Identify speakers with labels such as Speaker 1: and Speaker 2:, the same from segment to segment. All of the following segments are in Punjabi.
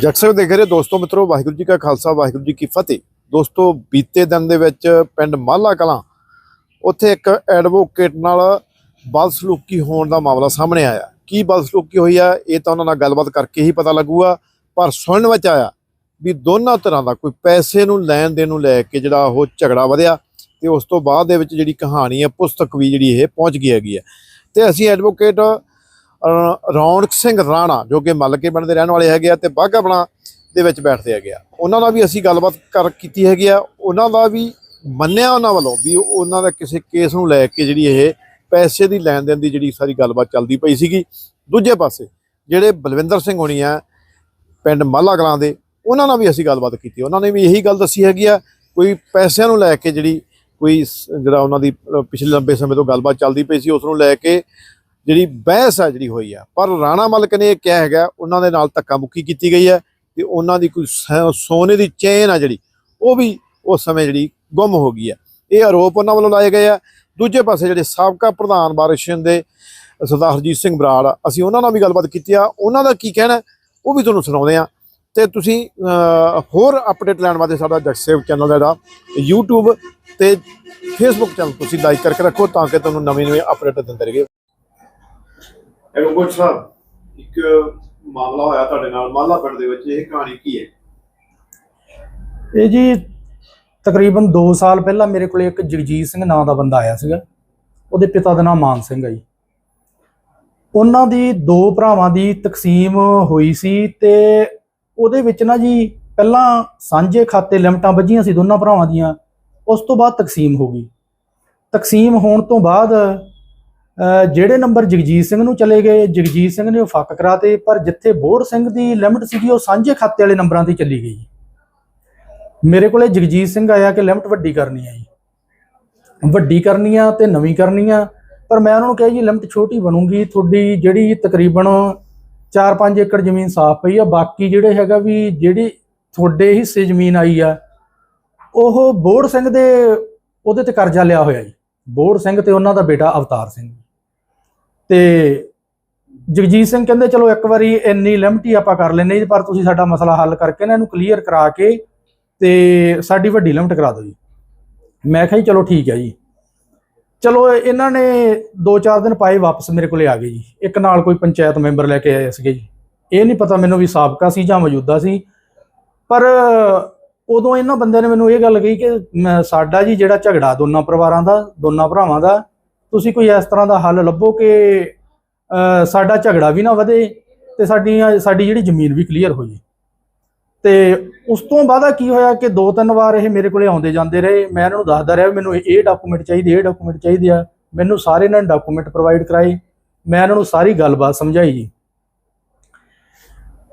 Speaker 1: ਜੱਟ ਸਾਹਿਬ ਦੇਖ ਰਹੇ ਦੋਸਤੋ, ਮਿੱਤਰੋ, ਵਾਹਿਗੁਰੂ ਜੀ ਕਾ ਖਾਲਸਾ, ਵਾਹਿਗੁਰੂ ਜੀ ਕੀ ਫਤਿਹ। ਦੋਸਤੋ, ਬੀਤੇ ਦਿਨ ਦੇ ਵਿੱਚ ਪਿੰਡ ਮਾਲਾ ਕਲਾਂ, ਉੱਥੇ ਇੱਕ ਐਡਵੋਕੇਟ ਨਾਲ ਬਦਸਲੂਕੀ ਹੋਣ ਦਾ ਮਾਮਲਾ ਸਾਹਮਣੇ ਆਇਆ। ਕੀ ਬਦਸਲੂਕੀ ਹੋਈ ਆ, ਇਹ ਤਾਂ ਉਹਨਾਂ ਨਾਲ ਗੱਲਬਾਤ ਕਰਕੇ ਹੀ ਪਤਾ ਲੱਗੂਗਾ, ਪਰ ਸੁਣਨ ਵਿੱਚ ਆਇਆ ਵੀ ਦੋਨਾਂ ਤਰ੍ਹਾਂ ਦਾ ਕੋਈ ਪੈਸੇ ਨੂੰ ਲੈਣ ਦੇਣ ਨੂੰ ਲੈ ਕੇ ਜਿਹੜਾ ਉਹ ਝਗੜਾ ਵਧਿਆ ਤੇ ਉਸ ਤੋਂ ਬਾਅਦ ਦੇ ਵਿੱਚ ਜਿਹੜੀ ਕਹਾਣੀ ਹੈ, ਪੁਸਤਕ ਵੀ ਜਿਹੜੀ ਇਹ ਪਹੁੰਚ ਗਈ ਹੈਗੀ ਹੈ। ਤੇ ਅਸੀਂ ਐਡਵੋਕੇਟ ਰੌਣਕ ਸਿੰਘ ਰਾਣਾ, ਜੋ ਕਿ ਮੱਲਕੇ ਪਿੰਡ ਦੇ ਰਹਿਣ ਵਾਲੇ ਹੈਗੇ ਆ ਤੇ ਬਾਘਾ ਬਣਾ ਦੇ ਵਿੱਚ ਬੈਠਦੇ ਹੈਗੇ ਆ। ਉਹਨਾਂ ਨਾਲ ਵੀ ਅਸੀਂ ਗੱਲਬਾਤ ਕਰ ਕੀਤੀ ਹੈਗੀ ਆ। ਉਹਨਾਂ ਦਾ ਵੀ ਮੰਨਿਆ ਉਹਨਾਂ ਵੱਲੋਂ ਵੀ ਉਹਨਾਂ ਦਾ ਕਿਸੇ ਕੇਸ ਨੂੰ ਲੈ ਕੇ ਜਿਹੜੀ ਇਹ ਪੈਸੇ ਦੀ ਲੈਣ ਦੇਣ ਦੀ ਜਿਹੜੀ ਸਾਰੀ ਗੱਲਬਾਤ ਚੱਲਦੀ ਪਈ ਸੀਗੀ। ਦੂਜੇ ਪਾਸੇ ਜਿਹੜੇ ਬਲਵਿੰਦਰ ਸਿੰਘ ਹੋਣੀ ਆ, ਪਿੰਡ ਮਾਲਾ ਕਲਾਂ ਦੇ, ਉਹਨਾਂ ਨਾਲ ਵੀ ਅਸੀਂ ਗੱਲਬਾਤ ਕੀਤੀ। ਉਹਨਾਂ ਨੇ ਵੀ ਇਹੀ ਗੱਲ ਦੱਸੀ ਹੈਗੀ ਆ, ਕੋਈ ਪੈਸਿਆਂ ਨੂੰ ਲੈ ਕੇ ਜਿਹੜੀ ਕੋਈ ਸ- ਜਿਹੜਾ ਉਹਨਾਂ ਦੀ ਪਿਛਲੇ ਲੰਬੇ ਸਮੇਂ ਤੋਂ ਗੱਲਬਾਤ ਚੱਲਦੀ ਪਈ ਸੀ, ਉਸ ਨੂੰ ਲੈ ਕੇ ਜਿਹੜੀ ਬਹਿਸ ਆ ਜਿਹੜੀ ਹੋਈ ਆ। ਪਰ ਰਾਣਾ ਮਲਕ ਨੇ ਇਹ ਕਿਹਾ ਹੈਗਾ ਉਹਨਾਂ ਦੇ ਨਾਲ ਧੱਕਾ ਮੁੱਕੀ ਕੀਤੀ ਗਈ ਹੈ ਤੇ ਉਹਨਾਂ ਦੀ ਕੋਈ ਸ- ਸੋਨੇ ਦੀ ਚੇਨ ਆ ਜਿਹੜੀ ਉਹ ਵੀ ਉਸ ਸਮੇਂ ਜਿਹੜੀ ਗੁੰਮ ਹੋ ਗਈ ਹੈ ਇਹ ਆਰੋਪ ਉਹਨਾਂ ਵੱਲੋਂ ਲਾਏ ਗਏ ਆ। ਦੂਜੇ ਪਾਸੇ ਜਿਹੜੇ ਸਾਬਕਾ ਪ੍ਰਧਾਨ ਬਾਰਿਸ਼ਨ ਦੇ ਸਰਦਾਰ ਹਰਜੀਤ ਸਿੰਘ ਬਰਾੜ ਆ, ਅਸੀਂ ਉਹਨਾਂ ਨਾਲ ਵੀ ਗੱਲਬਾਤ ਕੀਤੀ ਆ। ਉਹਨਾਂ ਦਾ ਕੀ ਕਹਿਣਾ ਉਹ ਵੀ ਤੁਹਾਨੂੰ ਸੁਣਾਉਂਦੇ ਆ। ਤੇ ਤੁਸੀਂ ਹੋਰ ਅਪਡੇਟ ਲੈਣ ਵਾਸਤੇ ਸਾਡਾ ਜਗਸੇਵ ਚੈਨਲ ਜਿਹੜਾ YouTube ਤੇ Facebook ਚੈਨਲ ਤੁਸੀਂ ਲਾਈਕ ਕਰਕੇ ਰੱਖੋ ਤਾਂ ਕਿ ਤੁਹਾਨੂੰ ਨਵੇਂ ਨਵੇਂ ਅਪਡੇਟ ਦਿੰਦੇ ਰਹੇਗੇ ਐਡਵੋਕੇਟ ਸਾਹਿਬ, ਇੱਕ ਮਾਮਲਾ ਹੋਇਆ ਤੁਹਾਡੇ ਨਾਲ, ਮਾਲਾ ਪਿੰਡ ਦੇ ਵਿੱਚ, ਇਹ ਕਹਾਣੀ ਕੀ ਹੈ?
Speaker 2: ਇਹ ਜੀ ਤਕਰੀਬਨ 2 ਸਾਲ ਪਹਿਲਾਂ ਮੇਰੇ ਕੋਲ ਇੱਕ ਜਗਜੀਤ ਸਿੰਘ ਨਾਂ ਦਾ ਬੰਦਾ ਆਇਆ ਸੀਗਾ, ਉਹਦੇ ਪਿਤਾ ਦਾ ਨਾਮ ਮਾਨ ਸਿੰਘ ਹੈ ਜੀ। ਉਹਨਾਂ ਦੀ ਦੋ ਭਰਾਵਾਂ ਦੀ ਤਕਸੀਮ ਹੋਈ ਸੀ ਤੇ ਉਹਦੇ ਵਿੱਚ ਨਾ ਜੀ ਪਹਿਲਾਂ ਸਾਂਝੇ ਖਾਤੇ ਲਿਮਟਾਂ ਵੱਜੀਆਂ ਸੀ ਦੋਨਾਂ ਭਰਾਵਾਂ ਦੀਆਂ, ਉਸ ਤੋਂ ਬਾਅਦ ਤਕਸੀਮ ਹੋ ਗਈ। ਤਕਸੀਮ ਹੋਣ ਤੋਂ ਬਾਅਦ ਜਿਹੜੇ ਨੰਬਰ ਜਗਜੀਤ ਸਿੰਘ ਨੂੰ ਚਲੇ ਗਏ, ਜਗਜੀਤ ਸਿੰਘ ਨੇ ਉਹ ਫੱਕ ਕਰਾਤੇ, ਪਰ ਜਿੱਥੇ ਬੋੜ ਸਿੰਘ ਦੀ ਲਿਮਟ ਸੀਗੀ, ਉਹ ਸਾਂਝੇ ਖਾਤੇ ਵਾਲੇ ਨੰਬਰਾਂ ਤੇ ਚਲੀ ਗਈ। ਮੇਰੇ ਕੋਲੇ ਜਗਜੀਤ ਸਿੰਘ ਆਇਆ ਕਿ ਲਿਮਟ ਵੱਡੀ ਕਰਨੀ ਹੈ ਜੀ। ਵੱਡੀ ਕਰਨੀ ਆ ਤੇ ਨਵੀਂ ਕਰਨੀ ਆ ਪਰ ਮੈਂ ਉਹਨਾਂ ਨੂੰ ਕਿਹਾ ਜੀ ਲਿਮਟ ਛੋਟੀ ਬਣੂਗੀ, ਤੁਹਾਡੀ ਜਿਹੜੀ ਤਕਰੀਬਨ 4-5 ਏਕੜ ਜ਼ਮੀਨ ਸਾਫ਼ ਪਈ ਆ, ਬਾਕੀ ਜਿਹੜੇ ਹੈਗਾ ਵੀ ਜਿਹੜੀ ਤੁਹਾਡੇ ਹਿੱਸੇ ਜ਼ਮੀਨ ਆਈ ਆ, ਉਹ ਬੋੜ ਸਿੰਘ ਦੇ ਉਹਦੇ ਤੇ ਕਰਜ਼ਾ ਲਿਆ ਹੋਇਆ ਜੀ। ਬੋੜ ਸਿੰਘ ਤੇ ਉਹਨਾਂ ਦਾ ਬੇਟਾ ਅਵਤਾਰ ਸਿੰਘ। ਤੇ ਜਗਜੀਤ ਸਿੰਘ ਕਹਿੰਦੇ, ਚਲੋ ਇੱਕ ਵਾਰੀ ਇੰਨੀ ਲਿਮਟ ਹੀ ਆਪਾਂ ਕਰ ਲੈਨੇ ਜੀ, ਪਰ ਤੁਸੀਂ ਸਾਡਾ ਮਸਲਾ ਹੱਲ ਕਰਕੇ ਨਾ ਇਹਨੂੰ ਕਲੀਅਰ ਕਰਾ ਕੇ ਤੇ ਸਾਡੀ ਵੱਡੀ ਲਿਮਟ ਕਰਾ ਦਿਓ ਜੀ। ਮੈਂ ਕਿਹਾ ਜੀ, ਚਲੋ ਠੀਕ ਹੈ ਜੀ। ਚਲੋ ਇਹਨਾਂ ਨੇ 2-4 ਦਿਨ ਪਾਏ ਵਾਪਸ ਮੇਰੇ ਕੋਲੇ ਆ ਗਏ ਜੀ। ਇੱਕ ਨਾਲ ਕੋਈ ਪੰਚਾਇਤ ਮੈਂਬਰ ਲੈ ਕੇ ਆਏ ਸੀਗੇ ਜੀ। ਇਹ ਨਹੀਂ ਪਤਾ ਮੈਨੂੰ ਵੀ ਸਾਬਕਾ ਸੀ ਜਾਂ ਮੌਜੂਦਾ ਸੀ, ਪਰ ਉਦੋਂ ਇਹਨਾਂ ਬੰਦਿਆਂ ਨੇ ਮੈਨੂੰ ਇਹ ਗੱਲ ਕਹੀ ਕਿ ਮੈਂ- ਸਾਡਾ ਜੀ ਜਿਹੜਾ ਝਗੜਾ ਦੋਨਾਂ ਪਰਿਵਾਰਾਂ ਦਾ, ਦੋਨਾਂ ਭਰਾਵਾਂ ਦਾ ਤੁਸੀਂ ਕੋਈ ਇਸ ਤਰ੍ਹਾਂ ਦਾ ਹੱਲ ਲੱਭੋ ਕਿ ਸਾਡਾ ਝਗੜਾ ਵੀ ਨਾ ਵਧੇ ਤੇ ਸਾਡੀਆਂ, ਸਾਡੀ ਜਿਹੜੀ ਜ਼ਮੀਨ ਵੀ ਕਲੀਅਰ ਹੋ ਜੇ ਤੇ ਉਸ ਤੋਂ ਬਾਅਦ ਕੀ ਹੋਇਆ ਕਿ ਦੋ ਤਿੰਨ ਵਾਰ ਇਹ ਮੇਰੇ ਕੋਲੇ ਆਉਂਦੇ ਜਾਂਦੇ ਰਹੇ। ਮੈਂ ਇਹਨਾਂ ਨੂੰ ਦੱਸਦਾ ਰਿਹਾ ਮੈਨੂੰ ਇਹ- ਇਹ ਡਾਕੂਮੈਂਟ ਚਾਹੀਦੇ, ਇਹ ਡਾਕੂਮੈਂਟ ਚਾਹੀਦੇ ਆ। ਮੈਨੂੰ ਸਾਰੇ ਇਹਨਾਂ ਨੇ ਡਾਕੂਮੈਂਟ ਪ੍ਰੋਵਾਈਡ ਕਰਾਏ। ਮੈਂ ਇਹਨਾਂ ਨੂੰ ਸਾਰੀ ਗੱਲਬਾਤ ਸਮਝਾਈ ਜੀ।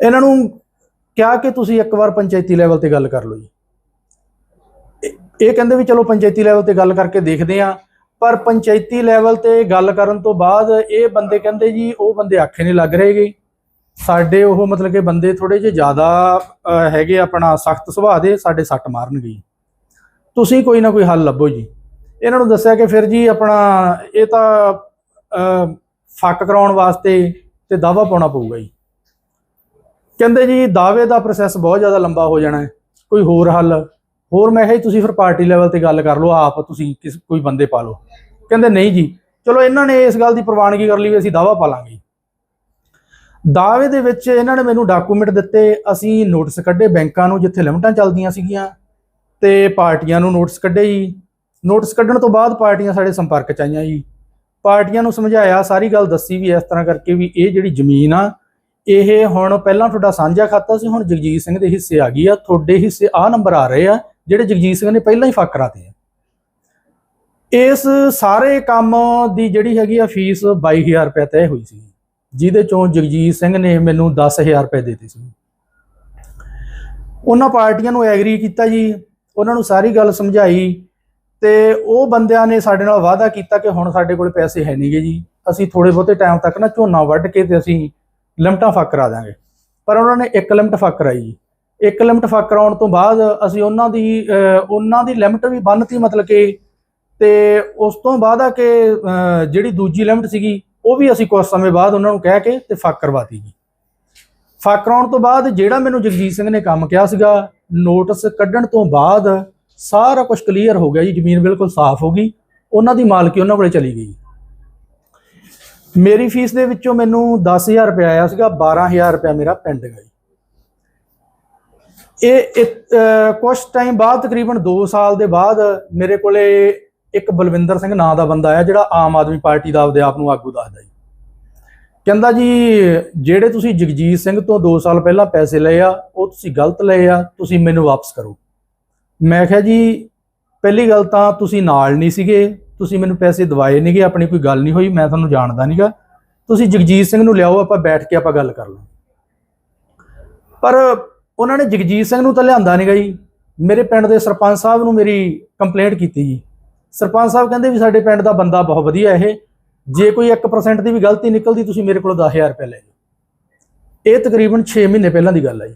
Speaker 2: ਇਹਨਾਂ ਨੂੰ ਕਿਹਾ ਕਿ ਤੁਸੀਂ ਇੱਕ ਵਾਰ ਪੰਚਾਇਤੀ ਲੈਵਲ ਤੇ ਗੱਲ ਕਰ ਲਓ ਜੀ। ਇਹ- ਇਹ ਕਹਿੰਦੇ ਵੀ ਚਲੋ ਪੰਚਾਇਤੀ ਲੈਵਲ ਤੇ ਗੱਲ ਕਰਕੇ ਦੇਖਦੇ ਆ ਪਰ ਪੰਚਾਇਤੀ ਲੈਵਲ ਤੇ ਗੱਲ ਕਰਨ ਤੋਂ ਬਾਅਦ ਇਹ ਬੰਦੇ ਕਹਿੰਦੇ ਜੀ, ਉਹ ਬੰਦੇ ਆਖੇ ਨਹੀਂ ਲੱਗ ਰਹੇਗੇ ਸਾਡੇ ਉਹ ਮਤਲਬ ਕਿ ਬੰਦੇ ਥੋੜੇ ਜਿਹਾ ਜ਼ਿਆਦਾ ਹੈਗੇ ਆਪਣਾ ਸਖਤ ਸੁਭਾਅ ਦੇ, ਸਾਡੇ ਸੱਟ ਮਾਰਨਗੇ ਜੀ। ਤੁਸੀਂ ਕੋਈ ਨਾ ਕੋਈ ਹੱਲ ਲੱਭੋ ਜੀ। ਇਹਨਾਂ ਨੂੰ ਦੱਸਿਆ ਕਿ ਫਿਰ ਜੀ ਆਪਣਾ ਇਹ ਤਾਂ ਫੱਕ ਕਰਾਉਣ ਵਾਸਤੇ ਤੇ ਦਾਵਾ ਪਾਉਣਾ ਪਊਗਾ ਜੀ। ਕਹਿੰਦੇ ਜੀ, ਦਾਅਵੇ ਦਾ ਪ੍ਰੋਸੈਸ ਬਹੁਤ ਜ਼ਿਆਦਾ ਲੰਬਾ ਹੋ ਜਾਣਾ ਹੈ। ਕੋਈ ਹੋਰ ਹੱਲ? ਹੋਰ ਮੈਂ ਕਿਹਾ ਜੀ, ਤੁਸੀਂ ਫਿਰ ਪਾਰਟੀ ਲੈਵਲ ਤੇ ਗੱਲ ਕਰ ਲਓ, ਆਪ ਤੁਸੀਂ ਕਿਸ ਕੋਈ ਬੰਦੇ ਪਾ ਲਓ। ਕਹਿੰਦੇ ਨਹੀਂ ਜੀ, ਚਲੋ ਇਹਨਾਂ ਨੇ ਇਸ ਗੱਲ ਦੀ ਪ੍ਰਵਾਨਗੀ ਕਰ ਲਈ ਵੀ ਅਸੀਂ ਦਾਵਾ ਪਾ ਲਾਂਗੇ ਦਾਅਵੇ ਦੇ ਵਿੱਚ ਇਹਨਾਂ ਨੇ ਮੈਨੂੰ ਡਾਕੂਮੈਂਟ ਦਿੱਤੇ, ਅਸੀਂ ਨੋਟਿਸ ਕੱਢੇ ਬੈਂਕਾਂ ਨੂੰ ਜਿੱਥੇ ਲਿਮਟਾਂ ਚੱਲਦੀਆਂ ਸੀਗੀਆਂ ਤੇ ਪਾਰਟੀਆਂ ਨੂੰ ਨੋਟਿਸ ਕੱਢੇ ਜੀ। ਨੋਟਿਸ ਕੱਢਣ ਤੋਂ ਬਾਅਦ ਪਾਰਟੀਆਂ ਸਾਡੇ ਸੰਪਰਕ ਚ ਆਈਆਂ ਜੀ। ਪਾਰਟੀਆਂ ਨੂੰ ਸਮਝਾਇਆ, ਸਾਰੀ ਗੱਲ ਦੱਸੀ ਵੀ ਇਸ ਤਰ੍ਹਾਂ ਕਰਕੇ ਵੀ ਇਹ ਜਿਹੜੀ ਜ਼ਮੀਨ ਆ, ਇਹ ਹੁਣ ਪਹਿਲਾਂ ਤੁਹਾਡਾ ਸਾਂਝਾ ਖਾਤਾ ਸੀ, ਹੁਣ ਜਗਜੀਤ ਸਿੰਘ ਦੇ ਹਿੱਸੇ ਆ ਗਈ ਆ, ਤੁਹਾਡੇ ਹਿੱਸੇ ਆ ਨੰਬਰ ਆ ਰਹੇ ਆ ਜਿਹੜੇ ਜਗਜੀਤ ਸਿੰਘ ਨੇ ਪਹਿਲਾਂ ਹੀ ਫੱਕ ਕਰਾਤੇ ਆ। ਇਸ ਸਾਰੇ ਕੰਮ ਦੀ ਜਿਹੜੀ ਹੈਗੀ ਆ ਫੀਸ 22000 ਰੁਪਏ ਤੈਅ ਹੋਈ ਸੀ। ਜਿਹਦੇ ਚੋਂ ਜਗਜੀਤ ਸਿੰਘ ਨੇ ਮੈਨੂੰ 10000 ਰੁਪਏ ਦਿੱਤੇ ਸੀ। ਉਹਨਾਂ ਪਾਰਟੀਆਂ ਨੂੰ ਐਗਰੀ ਕੀਤਾ ਜੀ। ਉਹਨਾਂ ਨੂੰ ਸਾਰੀ ਗੱਲ ਸਮਝਾਈ ਤੇ ਉਹ ਬੰਦਿਆਂ ਨੇ ਸਾਡੇ ਨਾਲ ਵਾਅਦਾ ਕੀਤਾ ਕਿ ਹੁਣ ਸਾਡੇ ਕੋਲ ਪੈਸੇ ਹੈ ਨਹੀਂਗੇ ਜੀ। ਅਸੀਂ ਥੋੜੇ ਬਹੁਤੇ ਟਾਈਮ ਤੱਕ ਨਾ ਝੋਨਾ ਵੱਢ ਕੇ ਤੇ ਅਸੀਂ ਲਿਮਟਾਂ ਫੱਕ ਕਰਾ ਦਾਂਗੇ ਪਰ ਉਹਨਾਂ ਨੇ ਇੱਕ ਲਿਮਟ ਫੱਕ ਕਰਾਈ ਜੀ। ਇੱਕ ਲਿਮਟ ਫੱਕ ਕਰਾਉਣ ਤੋਂ ਬਾਅਦ ਅਸੀਂ ਉਹਨਾਂ ਦੀ ਉਹਨਾਂ ਦੀ ਲਿਮਟ ਵੀ ਬੰਨਤੀ ਮਤਲਬ ਕਿ, ਤੇ ਉਸ ਤੋਂ ਬਾਅਦ ਆ ਕਿ ਜਿਹੜੀ ਦੂਜੀ ਲਿਮਟ ਸੀਗੀ, ਉਹ ਵੀ ਅਸੀਂ ਕੁਝ ਸਮੇਂ ਬਾਅਦ ਉਹਨਾਂ ਨੂੰ ਕਹਿ ਕੇ ਤੇ ਫੱਕ ਕਰਵਾਤੀ ਜੀ ਫੱਕ ਕਰਾਉਣ ਤੋਂ ਬਾਅਦ ਜਿਹੜਾ ਮੈਨੂੰ ਜਗਜੀਤ ਸਿੰਘ ਨੇ ਕੰਮ ਕਿਹਾ ਸੀਗਾ ਨੋਟਿਸ ਕੱਢਣ ਤੋਂ ਬਾਅਦ ਸਾਰਾ ਕੁਝ ਕਲੀਅਰ ਹੋ ਗਿਆ ਜੀ, ਜ਼ਮੀਨ ਬਿਲਕੁਲ ਸਾਫ਼ ਹੋ ਗਈ, ਉਹਨਾਂ ਦੀ ਮਾਲਕੀ ਉਹਨਾਂ ਕੋਲੇ ਚਲੀ ਗਈ ਮੇਰੀ ਫੀਸ ਦੇ ਵਿੱਚੋਂ ਮੈਨੂੰ 10000 ਰੁਪਏ ਆਇਆ ਸੀਗਾ 12000 ਰੁਪਏ ਮੇਰਾ ਪੈਂਡਿੰਗ ਹੈ ਜੀ। ਇਹ ਇਹ, ਕੁਛ ਟਾਈਮ ਬਾਅਦ ਤਕਰੀਬਨ 2 ਸਾਲ ਦੇ ਬਾਅਦ ਮੇਰੇ ਕੋਲੇ ਇੱਕ ਬਲਵਿੰਦਰ ਸਿੰਘ ਨਾਂ ਦਾ ਬੰਦਾ ਆਇਆ ਜਿਹੜਾ ਆਮ ਆਦਮੀ ਪਾਰਟੀ ਦਾ ਆਪਦੇ ਆਪ ਨੂੰ ਆਗੂ ਦੱਸਦਾ ਜੀ। ਕਹਿੰਦਾ ਜੀ ਜਿਹੜੇ ਤੁਸੀਂ ਜਗਜੀਤ ਸਿੰਘ ਤੋਂ 2 ਸਾਲ ਪਹਿਲਾਂ ਪੈਸੇ ਲਏ ਆ ਉਹ ਤੁਸੀਂ ਗਲਤ ਲਏ ਆ ਤੁਸੀਂ ਮੈਨੂੰ ਵਾਪਸ ਕਰੋ। ਮੈਂ ਕਿਹਾ ਜੀ ਪਹਿਲੀ ਗੱਲ ਤਾਂ ਤੁਸੀਂ ਨਾਲ ਨਹੀਂ ਸੀਗੇ ਤੁਸੀਂ ਮੈਨੂੰ ਪੈਸੇ ਦਵਾਏ ਨਹੀਂਗੇ ਆਪਣੀ ਕੋਈ ਗੱਲ ਨਹੀਂ ਹੋਈ ਮੈਂ ਤੁਹਾਨੂੰ ਜਾਣਦਾ ਨਹੀਂਗਾ ਤੁਸੀਂ ਜਗਜੀਤ ਸਿੰਘ ਨੂੰ ਲਿਆਓ ਆਪਾਂ ਬੈਠ ਕੇ ਆਪਾਂ ਗੱਲ ਕਰ ਲਾਂਗੇ। ਪਰ ਉਹਨਾਂ ਨੇ ਜਗਜੀਤ ਸਿੰਘ ਨੂੰ ਤਾਂ ਲਿਆਂਦਾ ਨਹੀਂਗਾ ਜੀ। ਮੇਰੇ ਪਿੰਡ ਦੇ ਸਰਪੰਚ ਸਾਹਿਬ ਨੂੰ ਮੇਰੀ ਕੰਪਲੇਂਟ ਕੀਤੀ ਜੀ। ਸਰਪੰਚ ਸਾਹਿਬ ਕਹਿੰਦੇ ਵੀ ਸਾਡੇ ਪਿੰਡ ਦਾ ਬੰਦਾ ਬਹੁਤ ਵਧੀਆ ਇਹ। ਜੇ ਕੋਈ 1% ਦੀ ਵੀ ਗਲਤੀ ਨਿਕਲਦੀ ਤੁਸੀਂ ਮੇਰੇ ਕੋਲੋਂ 10000 ਰੁਪਏ ਲੈ ਜਾਓ। ਇਹ ਤਕਰੀਬਨ 6 ਮਹੀਨੇ ਪਹਿਲਾਂ ਦੀ ਗੱਲ ਹੈ ਜੀ।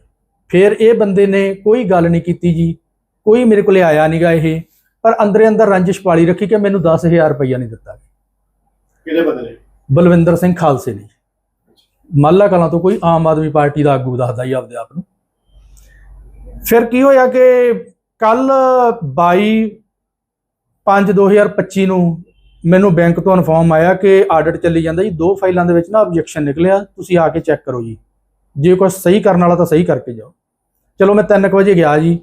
Speaker 2: ਫਿਰ ਇਹ ਬੰਦੇ ਨੇ ਕੋਈ ਗੱਲ ਨਹੀਂ ਕੀਤੀ ਜੀ। ਕੋਈ ਮੇਰੇ ਕੋਲੇ ਆਇਆ ਨਹੀਂਗਾ ਇਹ। ਪਰ ਅੰਦਰੇ ਅੰਦਰ ਰੰਜਿਸ਼ ਪਾਲੀ ਰੱਖੀ ਕਿ ਮੈਨੂੰ 10000 ਰੁਪਈਆ ਨਹੀਂ ਦਿੱਤਾ
Speaker 1: ਕਿਹਦੇ ਬਦਲੇ
Speaker 2: ਬਲਵਿੰਦਰ ਸਿੰਘ ਖਾਲਸੇ ਨੇ ਮਾਲਾ ਕਲਾਂ ਤੋਂ ਕੋਈ ਆਮ ਆਦਮੀ ਪਾਰਟੀ ਦਾ ਆਗੂ ਦੱਸਦਾ ਜੀ ਆਪਦੇ ਆਪ ਨੂੰ। ਫਿਰ ਕੀ ਹੋਇਆ ਕਿ ਕੱਲ 22 5 2025 ਨੂੰ ਮੈਨੂੰ ਬੈਂਕ ਤੋਂ ਇਨਫੋਰਮ ਆਇਆ ਕਿ ਆਡਿਟ ਚੱਲੀ ਜਾਂਦਾ ਜੀ। ਦੋ ਫਾਈਲਾਂ ਦੇ ਵਿੱਚ ਨਾ ਆਬਜੈਕਸ਼ਨ ਨਿਕਲਿਆ। ਤੁਸੀਂ ਆ ਕੇ ਚੈੱਕ ਕਰੋ ਜੀ। ਜੇ ਕੁਝ ਸਹੀ ਕਰਨ ਵਾਲਾ ਤਾਂ ਸਹੀ ਕਰਕੇ ਜਾਓ। ਚਲੋ ਮੈਂ 3 ਵਜੇ ਗਿਆ ਜੀ।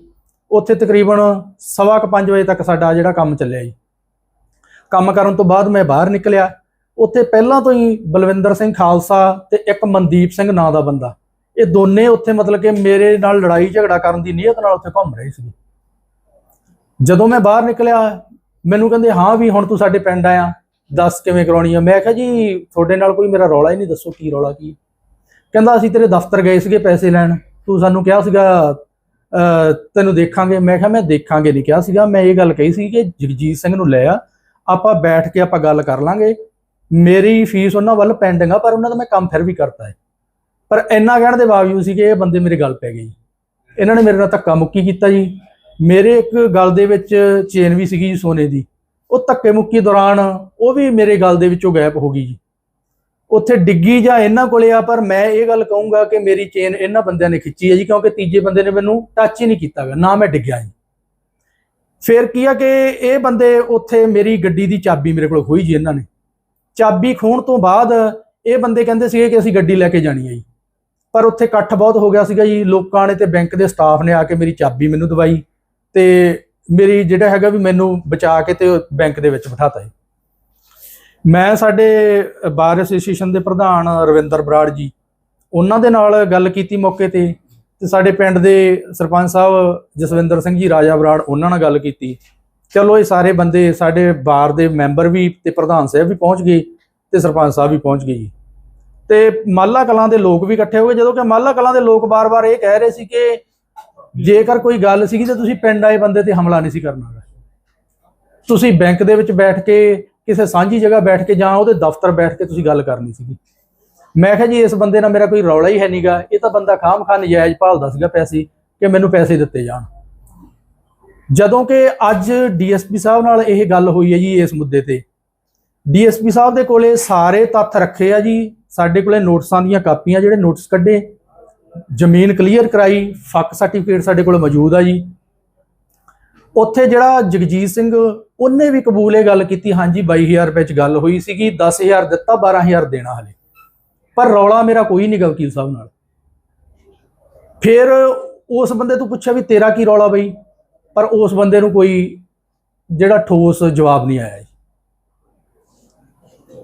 Speaker 2: ਉੱਥੇ ਤਕਰੀਬਨ ਸਵਾ ਕੁ 5 ਵਜੇ ਤੱਕ ਸਾਡਾ ਜਿਹੜਾ ਕੰਮ ਚੱਲਿਆ ਜੀ। ਕੰਮ ਕਰਨ ਤੋਂ ਬਾਅਦ ਮੈਂ ਬਾਹਰ ਨਿਕਲਿਆ। ਉੱਥੇ ਪਹਿਲਾਂ ਤੋਂ ਹੀ ਬਲਵਿੰਦਰ ਸਿੰਘ ਖਾਲਸਾ ਤੇ ਇੱਕ ਮਨਦੀਪ ਸਿੰਘ ਨਾਂ ਦਾ ਬੰਦਾ। ਇਹ ਦੋਨੇ ਉੱਥੇ ਮਤਲਬ ਕਿ ਮੇਰੇ ਨਾਲ ਲੜਾਈ ਝਗੜਾ ਕਰਨ ਦੀ ਨੀਅਤ ਨਾਲ ਉੱਥੇ ਘੁੰਮ ਰਹੇ ਸੀ ਜਦੋਂ ਮੈਂ ਬਾਹਰ ਨਿਕਲਿਆ, ਮੈਨੂੰ ਕਹਿੰਦੇ, ਹਾਂ ਵੀ, ਹੁਣ ਤੂੰ ਸਾਡੇ ਪਿੰਡ ਆਇਆ, ਦੱਸ ਕਿਵੇਂ ਕਰਾਉਣੀ ਆ? ਮੈਂ ਕਿਹਾ, ਜੀ, ਤੁਹਾਡੇ ਨਾਲ ਕੋਈ ਮੇਰਾ ਰੌਲਾ ਹੀ ਨਹੀਂ, ਦੱਸੋ ਕੀ ਰੌਲਾ ਕੀ? ਕਹਿੰਦਾ, ਅਸੀਂ ਤੇਰੇ ਦਫ਼ਤਰ ਗਏ ਸੀਗੇ ਪੈਸੇ ਲੈਣ। ਤੂੰ ਸਾਨੂੰ ਕਿਹਾ ਸੀਗਾ ਤੈਨੂੰ ਦੇਖਾਂਗੇ। ਮੈਂ ਕਿਹਾ, ਮੈਂ ਦੇਖਾਂਗੇ ਨਹੀਂ ਕਿਹਾ ਸੀਗਾ। ਮੈਂ ਇਹ ਗੱਲ ਕਹੀ ਸੀ ਕਿ ਜਗਜੀਤ ਸਿੰਘ ਨੂੰ ਲੈ ਆ, ਆਪਾਂ ਬੈਠ ਕੇ ਆਪਾਂ ਗੱਲ ਕਰ ਲਾਂਗੇ। ਮੇਰੀ ਫੀਸ ਉਹਨਾਂ ਵੱਲ ਪੈਂਡਿੰਗ ਆ, ਪਰ ਉਹਨਾਂ ਦਾ ਮੈਂ ਕੰਮ ਫਿਰ ਵੀ ਕਰਤਾ ਹੈ ਪਰ ਇੰਨਾ ਕਹਿਣ ਦੇ ਬਾਵਜੂਦ ਸੀ ਕਿ ਇਹ ਬੰਦੇ ਮੇਰੇ ਗੱਲ ਪੈ ਗਏ ਜੀ। ਇਹਨਾਂ ਨੇ ਮੇਰੇ ਨਾਲ ਧੱਕਾ ਮੁੱਕੀ ਕੀਤਾ ਜੀ। ਮੇਰੇ ਇੱਕ ਗੱਲ ਦੇ ਵਿੱਚ ਚੇਨ ਵੀ ਸੀਗੀ ਜੀ ਸੋਨੇ ਦੀ। ਉਹ ਧੱਕੇ ਮੁੱਕੀ ਦੌਰਾਨ ਉਹ ਵੀ ਮੇਰੇ ਗੱਲ ਦੇ ਵਿੱਚੋਂ ਗਾਇਬ ਹੋ ਗਈ ਜੀ। ਉੱਥੇ ਡਿੱਗੀ ਜਾਂ ਇਹਨਾਂ ਕੋਲੇ ਆ, ਪਰ ਮੈਂ ਇਹ ਗੱਲ ਕਹੂੰਗਾ ਕਿ ਮੇਰੀ ਚੇਨ ਇਹਨਾਂ ਬੰਦਿਆਂ ਨੇ ਖਿੱਚੀ ਹੈ ਜੀ, ਕਿਉਂਕਿ ਤੀਜੇ ਬੰਦੇ ਨੇ ਮੈਨੂੰ ਟੱਚ ਹੀ ਨਹੀਂ ਕੀਤਾਗਾ, ਨਾ ਮੈਂ ਡਿੱਗਿਆ ਜੀ। ਫਿਰ ਕੀ ਆ ਕਿ ਇਹ ਬੰਦੇ ਉੱਥੇ ਮੇਰੀ ਗੱਡੀ ਦੀ ਚਾਬੀ ਮੇਰੇ ਕੋਲ ਖੋਈ ਜੀ ਇਹਨਾਂ ਨੇ। ਚਾਬੀ ਖੋਣ ਤੋਂ ਬਾਅਦ ਇਹ ਬੰਦੇ ਕਹਿੰਦੇ ਸੀਗੇ ਕਿ ਅਸੀਂ ਗੱਡੀ ਲੈ ਕੇ ਜਾਣੀ ਹੈ ਜੀ। ਪਰ ਉੱਥੇ ਇਕੱਠ ਬਹੁਤ ਹੋ ਗਿਆ ਸੀਗਾ ਜੀ। ਲੋਕਾਂ ਨੇ ਤੇ ਬੈਂਕ ਦੇ ਸਟਾਫ ਨੇ ਆ ਕੇ ਮੇਰੀ ਚਾਬੀ ਮੈਨੂੰ ਦਵਾਈ ਤੇ ਮੇਰੀ ਜਿਹੜਾ ਹੈਗਾ ਵੀ ਮੈਨੂੰ ਬਚਾ ਕੇ ਤੇ ਬੈਂਕ ਦੇ ਵਿੱਚ ਬਿਠਾਤਾ ਜੀ। ਮੈਂ ਸਾਡੇ ਬਾਰ ਐਸੋਸੀਏਸ਼ਨ ਦੇ ਪ੍ਰਧਾਨ ਰਵਿੰਦਰ ਬਰਾੜ ਜੀ, ਉਹਨਾਂ ਦੇ ਨਾਲ ਗੱਲ ਕੀਤੀ ਮੌਕੇ ਤੇ ਤੇ ਸਾਡੇ ਪਿੰਡ ਦੇ ਸਰਪੰਚ ਸਾਹਿਬ ਜਸਵਿੰਦਰ ਸਿੰਘ ਜੀ, ਰਾਜਾ ਬਰਾੜ, ਉਹਨਾਂ ਨਾਲ ਗੱਲ ਕੀਤੀ। ਚਲੋ ਇਹ ਸਾਰੇ ਬੰਦੇ ਸਾਡੇ ਬਾਰ ਦੇ ਮੈਂਬਰ ਵੀ ਤੇ ਪ੍ਰਧਾਨ ਸਾਹਿਬ ਵੀ ਪਹੁੰਚ ਗਏ ਤੇ ਸਰਪੰਚ ਸਾਹਿਬ ਵੀ ਪਹੁੰਚ ਗਏ ਜੀ। ਤੇ ਮਾਲਾ ਕਲਾਂ ਦੇ ਲੋਕ ਵੀ ਇਕੱਠੇ ਹੋ ਗਏ। ਜਦੋਂ ਕਿ ਮਾਲਾ ਕਲਾਂ ਦੇ ਲੋਕ ਬਾਰ-ਬਾਰ ਇਹ ਕਹਿ ਰਹੇ ਸੀ ਕਿ ਜੇਕਰ ਕੋਈ ਗੱਲ ਸੀਗੀ ਤਾਂ ਤੁਸੀਂ ਪਿੰਡ ਆਏ ਬੰਦੇ ਤੇ ਹਮਲਾ ਨਹੀਂ ਸੀ ਕਰਨਾ ਗਾ। ਤੁਸੀਂ ਬੈਂਕ ਦੇ ਵਿੱਚ ਬੈਠ ਕੇ, ਕਿਸੇ ਸਾਂਝੀ ਜਗ੍ਹਾ ਬੈਠ ਕੇ ਜਾਂ ਉਹਦੇ ਦਫ਼ਤਰ ਬੈਠ ਕੇ ਤੁਸੀਂ ਗੱਲ ਕਰਨੀ ਸੀਗੀ। ਮੈਂ ਕਿਹਾ ਜੀ, ਇਸ ਬੰਦੇ ਨਾਲ ਮੇਰਾ ਕੋਈ ਰੌਲਾ ਹੀ ਹੈ ਨਹੀਂਗਾ ਇਹ ਤਾਂ ਬੰਦਾ ਖਾਮ ਖਾਨ ਨਜਾਇਜ਼ ਭਾਲਦਾ ਸੀਗਾ ਪੈਸੇ, ਕਿ ਮੈਨੂੰ ਪੈਸੇ ਦਿੱਤੇ ਜਾਣ। ਜਦੋਂ ਕਿ ਅੱਜ ਡੀਐਸਪੀ ਸਾਹਿਬ ਨਾਲ ਇਹ ਗੱਲ ਹੋਈ ਹੈ ਜੀ ਇਸ ਮੁੱਦੇ ਤੇ। ਡੀਐਸਪੀ ਸਾਹਿਬ ਦੇ ਕੋਲੇ ਸਾਰੇ ਤੱਥ ਰੱਖੇ ਆ ਜੀ। ਸਾਡੇ ਕੋਲੇ ਨੋਟਿਸਾਂ ਦੀਆਂ ਕਾਪੀਆਂ, ਜਿਹੜੇ ਨੋਟਿਸ ਕੱਢੇ, ਜ਼ਮੀਨ ਕਲੀਅਰ ਕਰਾਈ, ਫੱਕ ਸਰਟੀਫਿਕੇਟ ਸਾਡੇ ਕੋਲ ਮੌਜੂਦ ਆ ਜੀ। ਉੱਥੇ ਜਿਹੜਾ ਜਗਜੀਤ ਸਿੰਘ, ਉਹਨੇ ਵੀ ਕਬੂਲੇ ਗੱਲ ਕੀਤੀ, ਹਾਂਜੀ 22000 ਰੁਪਏ ਚ ਗੱਲ ਹੋਈ ਸੀਗੀ 10000 ਦਿੱਤਾ 12000 ਦੇਣਾ ਹਲੇ। ਪਰ ਰੌਲਾ ਮੇਰਾ ਕੋਈ ਨਹੀਂ ਗਾ ਵਕੀਲ ਸਾਹਿਬ ਨਾਲ। ਫਿਰ ਉਸ ਬੰਦੇ ਤੋਂ ਪੁੱਛਿਆ ਵੀ ਤੇਰਾ ਕੀ ਰੌਲਾ ਬਈ? ਪਰ ਉਸ ਬੰਦੇ ਨੂੰ ਕੋਈ ਜਿਹੜਾ ਠੋਸ ਜਵਾਬ ਨਹੀਂ ਆਇਆ ਜੀ।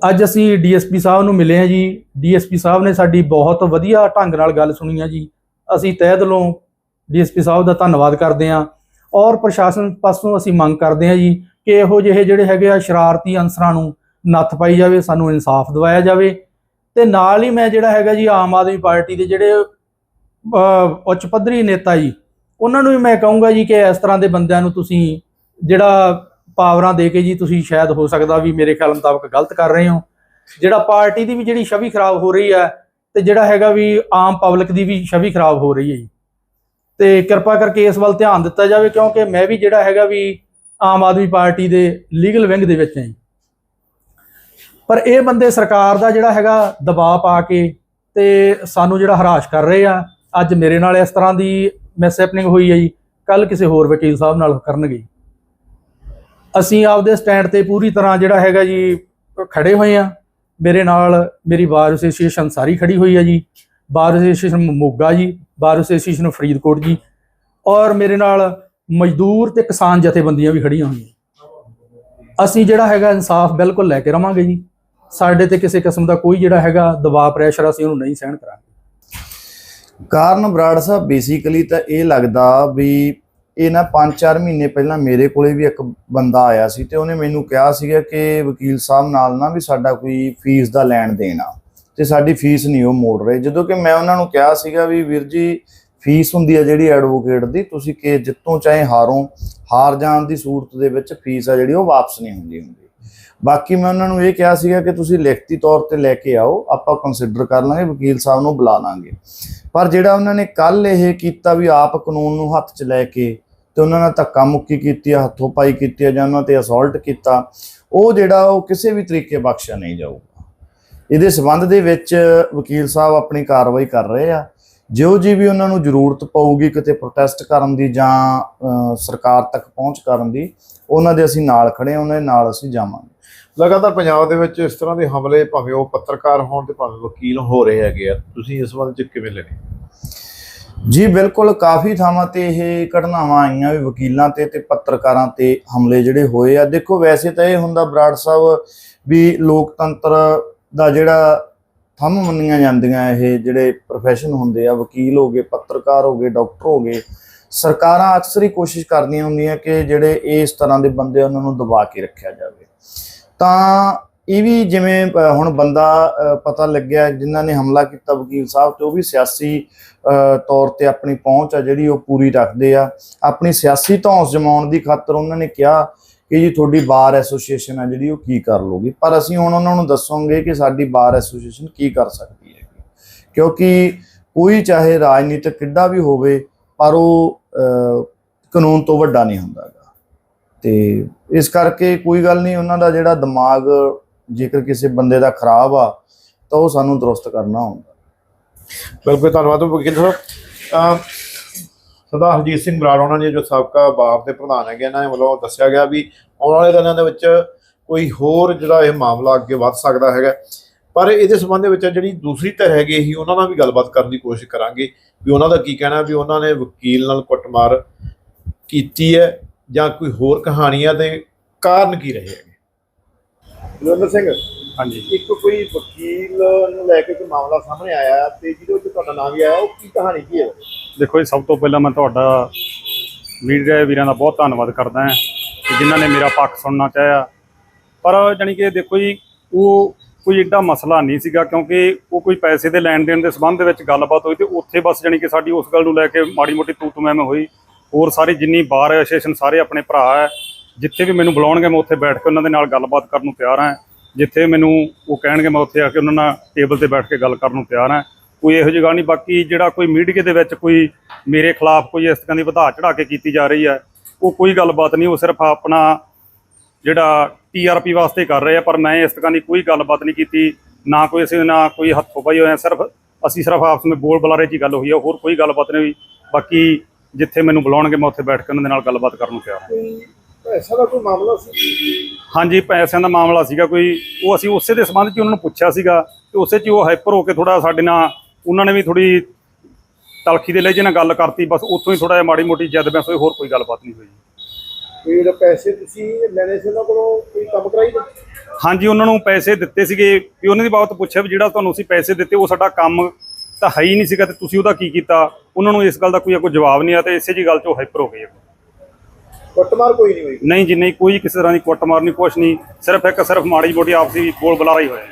Speaker 2: ਅੱਜ ਅਸੀਂ ਡੀਐਸਪੀ ਸਾਹਿਬ ਨੂੰ ਮਿਲੇ ਹਾਂ ਜੀ। ਡੀਐਸਪੀ ਸਾਹਿਬ ਨੇ ਸਾਡੀ ਬਹੁਤ ਵਧੀਆ ਢੰਗ ਨਾਲ ਗੱਲ ਸੁਣੀ ਹੈ ਜੀ। ਅਸੀਂ ਤਹਿ ਦਿਲੋਂ ਡੀਐਸਪੀ ਸਾਹਿਬ ਦਾ ਧੰਨਵਾਦ ਕਰਦੇ ਹਾਂ ਔਰ ਪ੍ਰਸ਼ਾਸਨ ਪਾਸੋਂ ਅਸੀਂ ਮੰਗ ਕਰਦੇ ਹਾਂ ਜੀ ਕਿ ਇਹੋ ਜਿਹੇ ਜਿਹੜੇ ਹੈਗੇ ਆ ਸ਼ਰਾਰਤੀ ਅਨਸਰਾਂ ਨੂੰ ਨੱਥ ਪਾਈ ਜਾਵੇ, ਸਾਨੂੰ ਇਨਸਾਫ ਦਿਵਾਇਆ ਜਾਵੇ ਤੇ ਨਾਲ ਹੀ ਮੈਂ ਜਿਹੜਾ ਹੈਗਾ ਜੀ ਆਮ ਆਦਮੀ ਪਾਰਟੀ ਦੇ ਜਿਹੜੇ ਉੱਚ ਪੱਧਰੀ ਨੇਤਾ ਜੀ, ਉਹਨਾਂ ਨੂੰ ਵੀ ਮੈਂ ਕਹੂੰਗਾ ਜੀ ਕਿ ਇਸ ਤਰ੍ਹਾਂ ਦੇ ਬੰਦਿਆਂ ਨੂੰ ਤੁਸੀਂ ਜਿਹੜਾ ਪਾਵਰਾਂ ਦੇ ਕੇ ਜੀ ਤੁਸੀਂ ਸ਼ਾਇਦ ਹੋ ਸਕਦਾ ਵੀ ਮੇਰੇ ਖਿਆਲ ਮੁਤਾਬਕ ਗਲਤ ਕਰ ਰਹੇ ਹੋ। ਜਿਹੜਾ ਪਾਰਟੀ ਦੀ ਵੀ ਜਿਹੜੀ ਛਵੀ ਖਰਾਬ ਹੋ ਰਹੀ ਹੈ ਤੇ ਜਿਹੜਾ ਹੈਗਾ ਵੀ ਆਮ ਪਬਲਿਕ ਦੀ ਵੀ ਛਵੀ ਖਰਾਬ ਹੋ ਰਹੀ ਹੈ ਜੀ। ਤੇ ਕਿਰਪਾ ਕਰਕੇ ਇਸ ਵੱਲ ਧਿਆਨ ਦਿੱਤਾ ਜਾਵੇ ਕਿਉਂਕਿ ਮੈਂ ਵੀ ਜਿਹੜਾ ਹੈਗਾ ਵੀ ਆਮ ਆਦਮੀ ਪਾਰਟੀ ਦੇ ਲੀਗਲ ਵਿੰਗ ਦੇ ਵਿੱਚ ਹਾਂ ਜੀ। ਪਰ ਇਹ ਬੰਦੇ ਸਰਕਾਰ ਦਾ ਜਿਹੜਾ ਹੈਗਾ ਦਬਾਅ ਪਾ ਕੇ ਤੇ ਸਾਨੂੰ ਜਿਹੜਾ ਹਰਾਸ਼ ਕਰ ਰਹੇ ਆ। ਅੱਜ ਮੇਰੇ ਨਾਲ ਇਸ ਤਰ੍ਹਾਂ ਦੀ ਮਿਸਹੈਪਨਿੰਗ ਹੋਈ ਹੈ ਜੀ। ਕੱਲ ਕਿਸੇ ਹੋਰ ਵਕੀਲ ਸਾਹਿਬ ਨਾਲ ਕਰਨਗੇ ਅਸੀਂ ਆਪਦੇ ਸਟੈਂਡ ਤੇ ਪੂਰੀ ਤਰ੍ਹਾਂ ਜਿਹੜਾ ਹੈਗਾ ਜੀ, ਖੜੇ ਹੋਏ ਆ ਮੇਰੇ ਨਾਲ ਮੇਰੀ ਬਾਰ ਐਸੋਸੀਏਸ਼ਨ ਸਾਰੀ ਖੜੀ ਹੋਈ ਹੈ ਜੀ। ਬਾਰ ਐਸੋਸੀਏਸ਼ਨ ਮੋਗਾ ਜੀ, ਬਾਰ ਐਸੋਸੀਏਸ਼ਨ ਫਰੀਦਕੋਟ ਜੀ। ਔਰ ਮੇਰੇ ਨਾਲ ਮਜ਼ਦੂਰ ਤੇ ਕਿਸਾਨ ਜਥੇਬੰਦੀਆਂ ਵੀ ਖੜੀਆਂ ਹੋਈਆਂ। ਅਸੀਂ ਜਿਹੜਾ ਹੈਗਾ ਇਨਸਾਫ ਬਿਲਕੁਲ ਲੈ ਕੇ ਰਵਾਂਗੇ ਜੀ। ਸਾਡੇ ਤੇ ਕਿਸੇ ਕਿਸਮ ਦਾ ਕੋਈ ਜਿਹੜਾ ਹੈਗਾ ਦਬਾਅ ਪ੍ਰੈਸ਼ਰ ਅਸੀਂ ਉਹਨੂੰ ਨਹੀਂ ਸਹਿਣ ਕਰਾਂਗੇ।
Speaker 3: ਕਾਰਨ ਬਰਾੜ ਸਾਹਿਬ ਬੇਸਿਕਲੀ ਤਾਂ ਇਹ ਲੱਗਦਾ ਵੀ ਇਹ ਨਾ 5-4 ਮਹੀਨੇ ਪਹਿਲਾਂ ਮੇਰੇ ਕੋਲੇ ਵੀ ਇੱਕ ਬੰਦਾ ਆਇਆ ਸੀ ਤੇ ਉਹਨੇ ਮੈਨੂੰ ਕਿਹਾ ਸੀਗਾ ਕਿ ਵਕੀਲ ਸਾਹਿਬ ਨਾਲ ਨਾ ਵੀ ਸਾਡਾ ਕੋਈ ਫੀਸ ਦਾ ਲੈਣ ਦੇਣ ਆ ਤੇ ਸਾਡੀ ਫੀਸ ਨਹੀਂ ਉਹ ਮੋੜ ਰਹੇ। ਜਦੋਂ ਕਿ ਮੈਂ ਉਹਨਾਂ ਨੂੰ ਕਿਹਾ ਸੀਗਾ ਵੀ ਵੀਰ ਜੀ ਫੀਸ ਹੁੰਦੀ ਹੈ ਜਿਹੜੀ ਐਡਵੋਕੇਟ ਦੀ, ਤੁਸੀਂ ਕਿ ਜਿੱਤੋਂ ਚਾਹੇ ਹਾਰੋਂ, ਹਾਰ ਜਾਣ ਦੀ ਸੂਰਤ ਦੇ ਵਿੱਚ ਫੀਸ ਆ ਜਿਹੜੀ ਉਹ ਵਾਪਸ ਨਹੀਂ ਹੁੰਦੀ ਹੁੰਦੀ। ਬਾਕੀ ਮੈਂ ਉਹਨਾਂ ਨੂੰ ਇਹ ਕਿਹਾ ਸੀਗਾ ਕਿ ਤੁਸੀਂ ਲਿਖਤੀ ਤੌਰ ਤੇ ਲੈ ਕੇ ਆਓ, ਆਪਾਂ ਕੰਸੀਡਰ ਕਰ ਲਾਂਗੇ, ਵਕੀਲ ਸਾਹਿਬ ਨੂੰ ਬੁਲਾ ਲਾਂਗੇ। ਪਰ ਜਿਹੜਾ ਉਹਨਾਂ ਨੇ ਕੱਲ ਇਹ ਕੀਤਾ ਵੀ ਆਪ ਕਾਨੂੰਨ ਨੂੰ ਹੱਥ 'ਚ ਲੈ ਕੇ ਤੇ ਉਹਨਾਂ ਨਾਲ ਧੱਕਾ ਮੁੱਕੀ ਕੀਤੀ ਆ, ਹੱਥੋਂ ਪਾਈ ਕੀਤੀ ਆ ਜਾਂ ਉਹਨਾਂ ਤੇ ਅਸੌਲਟ ਕੀਤਾ, ਉਹ ਜਿਹੜਾ ਉਹ ਕਿਸੇ ਵੀ ਤਰੀਕੇ ਬਖਸ਼ਿਆ ਨਹੀਂ ਜਾਊਗਾ। ਇਹਦੇ ਸਬੰਧ ਦੇ ਵਿੱਚ ਵਕੀਲ ਸਾਹਿਬ ਆਪਣੀ ਕਾਰਵਾਈ ਕਰ ਰਹੇ ਆ। ਜਿਉਂ ਜੀ ਵੀ ਉਹਨਾਂ ਨੂੰ ਜ਼ਰੂਰਤ ਪਊਗੀ ਕਿਤੇ ਪ੍ਰੋਟੈਸਟ ਕਰਨ ਦੀ ਜਾਂ ਸਰਕਾਰ ਤੱਕ ਪਹੁੰਚ ਕਰਨ ਦੀ, ਉਹਨਾਂ ਦੇ ਅਸੀਂ ਨਾਲ ਖੜੇ ਉਹਨਾਂ ਦੇ ਨਾਲ ਅਸੀਂ ਜਾਵਾਂਗੇ।
Speaker 1: ਲਗਾਤਾਰ ਪੰਜਾਬ ਦੇ ਵਿੱਚ ਇਸ ਤਰ੍ਹਾਂ ਦੇ ਹਮਲੇ ਭਾਵੇਂ ਉਹ ਪੱਤਰਕਾਰ ਹੋਣ ਤੇ ਭਾਵੇਂ ਵਕੀਲ ਹੋ ਰਹੇ ਹੈਗੇ ਆ, ਤੁਸੀਂ ਇਸ ਸੰਬੰਧ ਚ ਕਿਵੇਂ ਲੈਣੇ?
Speaker 3: ਜੀ, ਬਿਲਕੁਲ ਕਾਫੀ ਥਾਵਾਂ ਤੇ ਇਹ ਘਟਨਾਵਾਂ ਆਈਆਂ ਵੀ ਵਕੀਲਾਂ ਤੇ ਤੇ ਪੱਤਰਕਾਰਾਂ ਤੇ ਹਮਲੇ ਜਿਹੜੇ ਹੋਏ ਆ। ਦੇਖੋ, ਵੈਸੇ ਤਾਂ ਇਹ ਹੁੰਦਾ ਬਰਾੜ ਸਾਹਿਬ ਵੀ ਲੋਕਤੰਤਰ ਦਾ ਜਿਹੜਾ ਥੰਮ ਮੰਨੀਆਂ ਜਾਂਦੀਆਂ ਇਹ ਜਿਹੜੇ ਪ੍ਰੋਫੈਸ਼ਨ ਹੁੰਦੇ ਆ, ਵਕੀਲ ਹੋ ਗਏ, ਪੱਤਰਕਾਰ ਹੋ ਗਏ ਡਾਕਟਰ ਹੋ ਗਏ, ਸਰਕਾਰਾਂ ਅਕਸਰ ਹੀ ਕੋਸ਼ਿਸ਼ ਕਰਦੀਆਂ ਹੁੰਦੀਆਂ ਕਿ ਜਿਹੜੇ ਇਸ ਤਰ੍ਹਾਂ ਦੇ ਬੰਦੇ ਉਹਨਾਂ ਨੂੰ ਦਬਾ ਕੇ ਰੱਖਿਆ ਜਾਵੇ। ਤਾਂ ਇਹ ਵੀ ਜਿਵੇਂ ਹੁਣ ਬੰਦਾ ਪਤਾ ਲੱਗਿਆ ਜਿਨ੍ਹਾਂ ਨੇ ਹਮਲਾ ਕੀਤਾ ਵਕੀਲ ਸਾਹਿਬ ਤੇ ਉਹ ਵੀ ਸਿਆਸੀ ਤੌਰ ਤੇ ਆਪਣੀ ਪਹੁੰਚ ਆ ਜਿਹੜੀ ਉਹ ਪੂਰੀ ਰੱਖਦੇ ਆ। ਆਪਣੀ ਸਿਆਸੀ ਧੌਂਸ ਜਮਾਉਣ ਦੀ ਖਾਤਰ ਉਹਨਾਂ ਨੇ ਕਿਹਾ ਕਿ ਜੀ ਤੁਹਾਡੀ ਬਾਰ ਐਸੋਸੀਏਸ਼ਨ ਆ ਜਿਹੜੀ ਉਹ ਕੀ ਕਰ ਲੂਗੀ ਪਰ ਅਸੀਂ ਹੁਣ ਉਹਨਾਂ ਨੂੰ ਦੱਸਾਂਗੇ ਕਿ ਸਾਡੀ ਬਾਰ ਐਸੋਸੀਏਸ਼ਨ ਕੀ ਕਰ ਸਕਦੀ ਹੈ ਕਿਉਂਕਿ ਕੋਈ ਚਾਹੇ ਰਾਜਨੀਤਿਕ ਕਿੱਡਾ ਵੀ ਹੋਵੇ, ਪਰ ਉਹ ਕਾਨੂੰਨ ਤੋਂ ਵੱਡਾ ਨਹੀਂ ਹੁੰਦਾ ਗਾ ਤੇ ਇਸ ਕਰਕੇ ਕੋਈ ਗੱਲ ਨਹੀਂ, ਉਹਨਾਂ ਦਾ ਜਿਹੜਾ ਦਿਮਾਗ ਜੇਕਰ ਕਿਸੇ ਬੰਦੇ ਦਾ ਖਰਾਬ ਆ, ਤਾਂ ਉਹ ਸਾਨੂੰ ਦਰੁਸਤ ਕਰਨਾ ਹੁੰਦਾ।
Speaker 1: ਬਿਲਕੁਲ, ਧੰਨਵਾਦ ਵਕੀਲ ਸਾਹਿਬ। ਸਰਦਾਰ ਹਰਜੀਤ ਸਿੰਘ ਬਰਾੜ, ਉਹਨਾਂ ਨੇ ਜੋ ਸਾਬਕਾ ਬਾਪ ਦੇ ਪ੍ਰਧਾਨ ਹੈਗੇ ਇਹਨਾਂ ਵੱਲੋਂ ਦੱਸਿਆ ਗਿਆ ਵੀ ਆਉਣ ਵਾਲੇ ਦਿਨਾਂ ਦੇ ਵਿੱਚ ਕੋਈ ਹੋਰ ਜਿਹੜਾ ਇਹ ਮਾਮਲਾ ਅੱਗੇ ਵੱਧ ਸਕਦਾ ਹੈਗਾ। ਪਰ ਇਹਦੇ ਸੰਬੰਧ ਵਿੱਚ ਜਿਹੜੀ ਦੂਸਰੀ ਧਿਰ ਹੈਗੀ ਹੀ ਉਹਨਾਂ ਨਾਲ ਵੀ ਗੱਲਬਾਤ ਕਰਨ ਦੀ ਕੋਸ਼ਿਸ਼ ਕਰਾਂਗੇ ਵੀ ਉਹਨਾਂ ਦਾ ਕੀ ਕਹਿਣਾ, ਵੀ ਉਹਨਾਂ ਨੇ ਵਕੀਲ ਨਾਲ ਕੁੱਟਮਾਰ ਕੀਤੀ ਹੈ। ਜਾਂ ਕੋਈ ਹੋਰ ਕਹਾਣੀ ਹੈ ਤੇ ਕਾਰਨ ਕੀ ਰਹੇ ਹੈਗੇ? ਜਲੰਧਰ ਸਿੰਘ
Speaker 4: ਹਾਂਜੀ।
Speaker 1: ਇੱਕ ਕੋਈ ਵਕੀਲ ਨੂੰ ਲੈ ਕੇ ਕੋਈ ਮਾਮਲਾ ਸਾਹਮਣੇ ਆਇਆ ਤੇ ਜਿਹਦੇ ਵਿੱਚ ਤੁਹਾਡਾ ਨਾਮ ਵੀ ਆਇਆ ਉਹ ਕੀ ਕਹਾਣੀ ਕੀ ਹੈ?
Speaker 4: ਦੇਖੋ ਜੀ ਸਭ ਤੋਂ ਪਹਿਲਾਂ ਮੈਂ ਤੁਹਾਡਾ ਮੀਡੀਆ ਵੀਰਾਂ ਦਾ ਬਹੁਤ ਧੰਨਵਾਦ ਕਰਦਾ ਹਾਂ ਕਿ ਜਿਨ੍ਹਾਂ ਨੇ ਮੇਰਾ ਪੱਖ ਸੁਣਨਾ ਚਾਹਿਆ। ਪਰ ਜਾਣੀ ਕਿ ਦੇਖੋ ਜੀ ਉਹ ਕੋਈ ਏਡਾ ਮਸਲਾ ਨਹੀਂ ਸੀਗਾ ਕਿਉਂਕਿ ਉਹ ਕੋਈ ਪੈਸੇ ਦੇ ਲੈਣ ਦੇਣ ਦੇ ਸੰਬੰਧ ਦੇ ਵਿੱਚ ਗੱਲਬਾਤ ਹੋਈ ਤੇ ਉੱਥੇ ਬਸ ਜਾਣੀ ਕਿ ਸਾਡੀ ਉਸ ਗੱਲ ਨੂੰ ਲੈ ਕੇ ਮਾੜੀ ਮੋਟੀ ਤੂੰ ਤੂੰ ਮੈਂ ਮੈਂ ਹੋਈ। ਹੋਰ ਸਾਰੀ ਜਿੰਨੀ ਬਾਰ ਐਸੋਸੀਏਸ਼ਨ ਸਾਰੇ ਆਪਣੇ ਭਰਾ ਹੈ। ਜਿੱਥੇ ਵੀ ਮੈਨੂੰ ਬੁਲਾਉਣਗੇ, ਮੈਂ ਉੱਥੇ ਬੈਠ ਕੇ ਉਹਨਾਂ ਦੇ ਨਾਲ ਗੱਲਬਾਤ ਕਰਨ ਨੂੰ ਤਿਆਰ ਹਾਂ। ਜਿੱਥੇ ਮੈਨੂੰ ਉਹ ਕਹਿਣਗੇ, ਮੈਂ ਉੱਥੇ ਆ ਕੇ ਉਹਨਾਂ ਨਾਲ ਟੇਬਲ ਤੇ ਬੈਠ ਕੇ ਗੱਲ ਕਰਨ ਨੂੰ ਤਿਆਰ ਹਾਂ। ਕੋਈ ਇਹੋ ਜਿਹੀ ਗੱਲ ਨਹੀਂ, ਬਾਕੀ ਜਿਹੜਾ ਕੋਈ ਮੀਡੀਆ ਦੇ ਵਿੱਚ ਕੋਈ ਮੇਰੇ ਖਿਲਾਫ ਕੋਈ ਇਸ ਤਰ੍ਹਾਂ ਦੀ ਵਧਾ ਚੜਾ ਕੇ ਕੀਤੀ ਜਾ ਰਹੀ ਹੈ, ਉਹ ਕੋਈ ਗੱਲਬਾਤ ਨਹੀਂ। ਉਹ ਸਿਰਫ ਆਪਣਾ ਜਿਹੜਾ ਟੀਆਰਪੀ ਵਾਸਤੇ ਕਰ ਰਹੇ ਆ, ਪਰ ਮੈਂ ਇਸ ਤਰ੍ਹਾਂ ਦੀ ਕੋਈ ਗੱਲਬਾਤ ਨਹੀਂ ਕੀਤੀ। ਨਾ ਕੋਈ ਅਸੀਂ, ਨਾ ਕੋਈ ਹੱਥੋਂ ਪਾਈ ਹੋਇਆ, ਸਿਰਫ ਅਸੀਂ ਸਿਰਫ ਆਪਸ ਵਿੱਚ ਬੋਲ ਬੁਲਾਰੇ 'ਚ ਹੀ ਗੱਲ ਹੋਈ ਆ, ਹੋਰ ਕੋਈ ਗੱਲਬਾਤ ਨਹੀਂ ਹੋਈ। ਬਾਕੀ ਜਿੱਥੇ ਮੈਨੂੰ ਬੁਲਾਉਣਗੇ ਮੈਂ ਉੱਥੇ ਬੈਠ ਕੇ ਉਹਨਾਂ ਦੇ ਨਾਲ ਗੱਲਬਾਤ ਕਰਨ ਨੂੰ ਤਿਆਰ ਹਾਂ।
Speaker 1: ਕੋਈ ਪੈਸਾ ਦਾ ਕੋਈ ਮਾਮਲਾ ਸੀ?
Speaker 4: ਹਾਂਜੀ ਪੈਸਿਆਂ ਦਾ ਮਾਮਲਾ ਸੀਗਾ ਕੋਈ। ਉਹ ਅਸੀਂ ਉਸੇ ਦੇ ਸੰਬੰਧ 'ਚ ਉਹਨਾਂ ਨੂੰ ਪੁੱਛਿਆ ਸੀਗਾ ਤੇ ਉਸੇ 'ਚ ਉਹ ਹਾਈਪਰ ਹੋ ਕੇ ਥੋੜਾ ਸਾਡੇ ਨਾਲ ਉਹਨਾਂ ਨੇ ਵੀ ਥੋੜੀ ਤਲਖੀ ਦੇ ਲਹਿਜੇ ਨਾਲ ਗੱਲ ਕਰਤੀ ਬਸ ਉੱਥੋਂ ਹੀ ਥੋੜਾ ਜਿਹਾ ਮਾੜੀ ਮੋਟੀ ਜਦ ਬੈਸ ਹੋਈ ਹੋਰ ਕੋਈ ਗੱਲਬਾਤ ਨਹੀਂ ਹੋਈ।
Speaker 1: ਕੋਈ ਜਿਹੜਾ ਪੈਸੇ ਤੁਸੀਂ ਲੈਣੇ ਸੀ ਉਹਨਾਂ ਕੋਲੋਂ ਕੋਈ ਕੰਮ ਕਰਾਈ ਦਾ
Speaker 4: ਹਾਂਜੀ ਉਹਨਾਂ ਨੂੰ ਪੈਸੇ ਦਿੱਤੇ ਸੀਗੇ ਵੀ ਉਹਨਾਂ ਦੀ ਬਾਬਤ ਪੁੱਛਿਆ ਵੀ ਜਿਹੜਾ ਤੁਹਾਨੂੰ ਅਸੀਂ ਪੈਸੇ ਦਿੱਤੇ ਉਹ ਸਾਡਾ ਕੰਮ ਤਾਂ ਹੈ ਹੀ ਨਹੀਂ ਸੀਗਾ ਤੇ ਤੁਸੀਂ ਉਹਦਾ ਕੀ ਕੀਤਾ? ਉਹਨਾਂ ਨੂੰ ਇਸ ਗੱਲ ਦਾ ਕੋਈ ਕੋਈ ਜਵਾਬ ਨਹੀਂ ਆ ਤੇ ਇਸੇ ਜੀ ਗੱਲ 'ਚ ਉਹ ਹਾਈਪਰ ਹੋ ਗਏ
Speaker 1: ਕੁੱਟਮਾਰ ਕੋਈ ਨਹੀਂ ਹੋਈ।
Speaker 4: ਨਹੀਂ ਜੀ ਨਹੀਂ ਕੋਈ ਕਿਸੇ ਤਰ੍ਹਾਂ ਦੀ ਕੁੱਟਮਾਰ ਨਹੀਂ ਕੁਛ ਨਹੀਂ। ਸਿਰਫ ਇੱਕ ਸਿਰਫ ਮਾੜੀ ਮੋਟੀ ਆਪਸੀ ਬੋਲ ਬੁਲਾਰਾ ਹੀ ਹੋਇਆ।